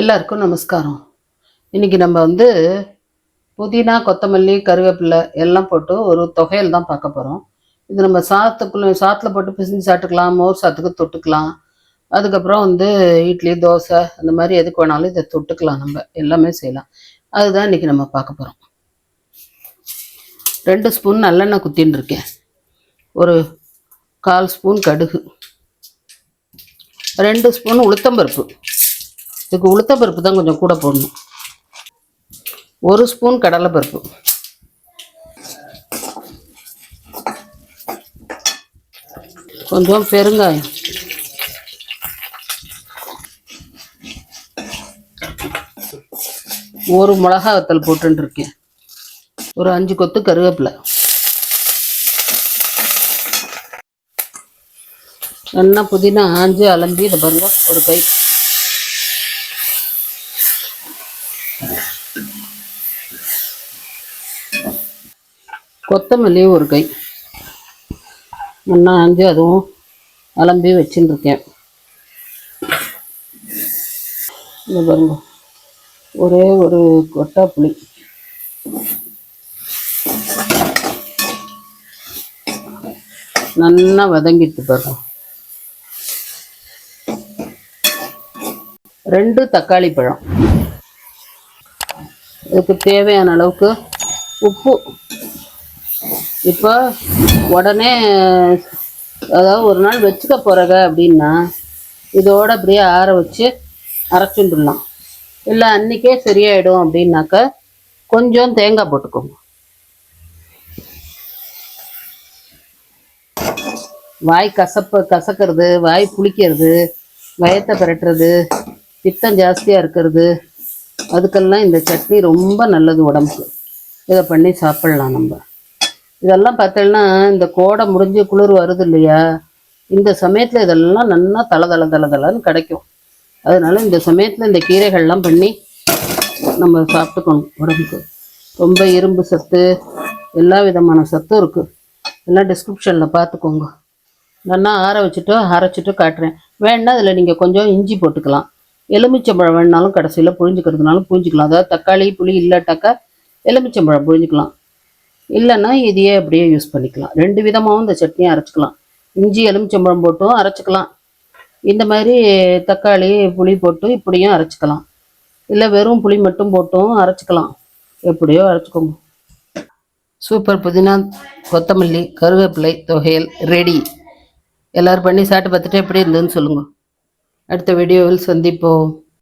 எல்லாருக்கும் நமஸ்காரம். இன்னைக்கு நம்ம வந்து புதினா கொத்தமல்லி கருவேப்பிலை எல்லாம் போட்டு ஒரு தொகையல் தான் பார்க்க போகிறோம் இது நம்ம சாத்துக்குள்ள சாத்தில் போட்டு பிசிஞ்சு சாப்பிட்டுக்கலாம் மோர் சாத்துக்கு தொட்டுக்கலாம். அதுக்கப்புறம் வந்து இட்லி தோசை அந்த மாதிரி எதுக்கு வேணாலும் இதை தொட்டுக்கலாம் நம்ம. எல்லாமே செய்யலாம். அதுதான் இன்னைக்கு நம்ம பார்க்க போகிறோம் ரெண்டு ஸ்பூன் நல்லெண்ணெய் குத்தின்னு இருக்கேன். ஒரு கால் ஸ்பூன் கடுகு. ரெண்டு ஸ்பூன் உளுத்தம்பருப்பு. இதுக்கு உளுத்தம்பருப்பு தான் கொஞ்சம் கூட போடணும். ஒரு ஸ்பூன் கடலைப்பருப்பு. கொஞ்சம் பெருங்காயம். ஒரு மிளகா வத்தல் போட்டுன்னு இருக்கேன் ஒரு அஞ்சு கொத்து கருவேப்பிலை. நல்லா புதினா ஆஞ்சு அலம்பி இதை பாருங்க ஒரு கை கொத்தமல்லி ஒரு கை. ஒன்றா அஞ்சு அதுவும் அலம்பி வச்சுருக்கேன் பாருங்க. ஒரே ஒரு கொட்டா புளி நல்லா வதங்கிட்டு பாருங்க. ரெண்டு தக்காளி பழம். இதுக்கு தேவையான அளவுக்கு உப்பு இப்போ உடனே அதாவது ஒரு நாள் வச்சுக்க போகிறக அப்படின்னா இதோட அப்படியே ஆற வச்சு அரைச்சுட்டுலாம் இல்லை அன்றைக்கே சரியாயிடும் அப்படின்னாக்க கொஞ்சம் தேங்காய் போட்டுக்கோங்க. வாய் கசப்பு கசக்கிறது வாய் புளிக்கிறது வயத்தை பிரட்டுறது பித்தம் ஜாஸ்தியாக இருக்கிறது அதுக்கெல்லாம் இந்த சட்னி ரொம்ப நல்லது உடம்புக்கு. இதை பண்ணி சாப்பிட்லாம் நம்ம. இதெல்லாம் பார்த்தீங்கன்னா இந்த கோடை முடிஞ்சு குளிர் வருது இல்லையா? இந்த சமயத்தில் இதெல்லாம் நல்லா தலை தலை தலை தலைன்னு கிடைக்கும். அதனால இந்த சமயத்தில் இந்த கீரைகள்லாம் பண்ணி நம்ம சாப்பிட்டுக்கணும் உடம்புக்கு. ரொம்ப இரும்பு சத்து எல்லா விதமான சத்தும் இருக்குது எல்லாம் டிஸ்கிரிப்ஷனில் பார்த்துக்கோங்க. நல்லா ஆற வச்சுட்டு அரைச்சிட்டு காட்டுறேன். வேணா அதில் நீங்கள் கொஞ்சம் இஞ்சி போட்டுக்கலாம். எலுமிச்சம்பழம் வேணாலும் கடைசியில் புழிஞ்சிக்கிறதுனாலும் புழிஞ்சிக்கலாம். அதாவது தக்காளி புளி இல்லாட்டாக்கா எலுமிச்சம்பழம் புழிஞ்சிக்கலாம். இல்லைன்னா இதையே அப்படியே யூஸ் பண்ணிக்கலாம். ரெண்டு விதமாகவும் இந்த சட்னியை அரைச்சிக்கலாம். இஞ்சி எலுமிச்சம்பழம் போட்டும் அரைச்சிக்கலாம். இந்த மாதிரி தக்காளி புளி போட்டு இப்படியும் அரைச்சிக்கலாம். இல்லை வெறும் புளி மட்டும் போட்டும் அரைச்சிக்கலாம். எப்படியோ அரைச்சிக்கோங்க. சூப்பர் புதினா கொத்தமல்லி கருவேப்பிலை தொகையல் ரெடி. எல்லோரும் பண்ணி சாப்பிட்டு பார்த்துட்டு எப்படி இருந்ததுன்னு சொல்லுங்கள் அடுத்த வீடியோவில் சந்திப்போம்.